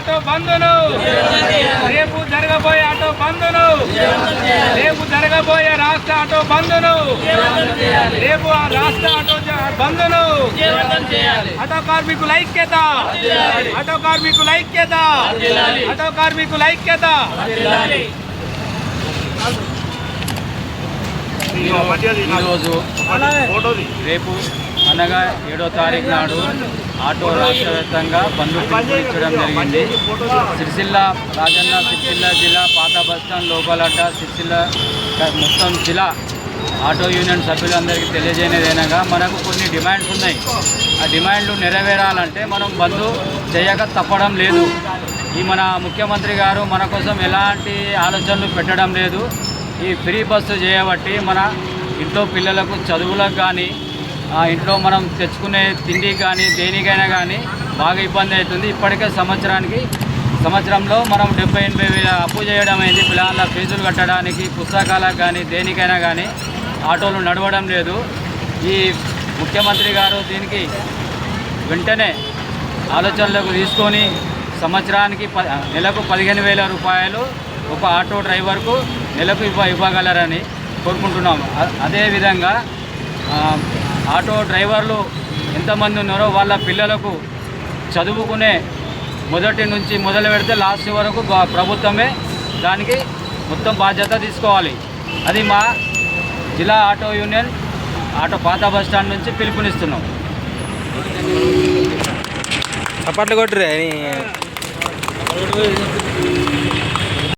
Auto బంధును రేపు జరగబోయే auto బంధును రేపు జరగబోయే రాష్ట్ర ఆటో బంధును రేపు ఆ రాష్ట్ర ఆటో బంధును ఆటో కార్మికుల ఐక్యత. ఆటో కార్మికుల ఐక్యత. ఆటో కార్మికుల ఐక్యత. ఈరోజు రేపు అనగా ఏడో తారీఖు నాడు ఆటో రాష్ట్ర వ్యాప్తంగా బంధు పిలుపునిచ్చడం జరిగింది. సిరిసిల్ల రాజన్న సిరిసిల్ల జిల్లా పాత బస్టాండ్ లోపలట సిరిసిల్ల మొత్తం జిల్లా ఆటో యూనియన్ సభ్యులందరికీ తెలియజేయనిదేనగా మనకు కొన్ని డిమాండ్స్ ఉన్నాయి. ఆ డిమాండ్లు నెరవేరాలంటే మనం బంధు చేయక తప్పడం లేదు. ఈ మన ముఖ్యమంత్రి గారు మన కోసం ఎలాంటి ఆలోచనలు పెట్టడం లేదు. ఈ ఫ్రీ బస్సు చేయబట్టి మన ఇంట్లో పిల్లలకు చదువులకు కానీ ఇంట్లో మనం తెచ్చుకునే తిండి కానీ దేనికైనా కానీ బాగా ఇబ్బంది అవుతుంది. ఇప్పటికే సంవత్సరానికి సంవత్సరంలో మనం డెబ్బై ఎనభై వేల అప్పు చేయడం అయింది పిల్లల ఫీజులు కట్టడానికి పుస్తకాలకు కానీ దేనికైనా కానీ ఆటోలు నడవడం లేదు. ఈ ముఖ్యమంత్రి గారు దీనికి వెంటనే ఆలోచనలకు తీసుకొని సంవత్సరానికి ప నెలకు పదిహేను వేల రూపాయలు ఒక ఆటో డ్రైవర్కు నెలకు ఇవ్వ ఇవ్వగలరని కోరుకుంటున్నాము. అదేవిధంగా ఆటో డ్రైవర్లు ఎంతమంది ఉన్నారో వాళ్ళ పిల్లలకు చదువుకునే మొదటి నుంచి మొదలు పెడితే లాస్ట్ వరకు ప్రభుత్వమే దానికి మొత్తం బాధ్యత తీసుకోవాలి. అది మా జిల్లా ఆటో యూనియన్ ఆటో పాత బస్ స్టాండ్ నుంచి పిలుపునిస్తున్నాం. చప్పట్లు కొట్టురే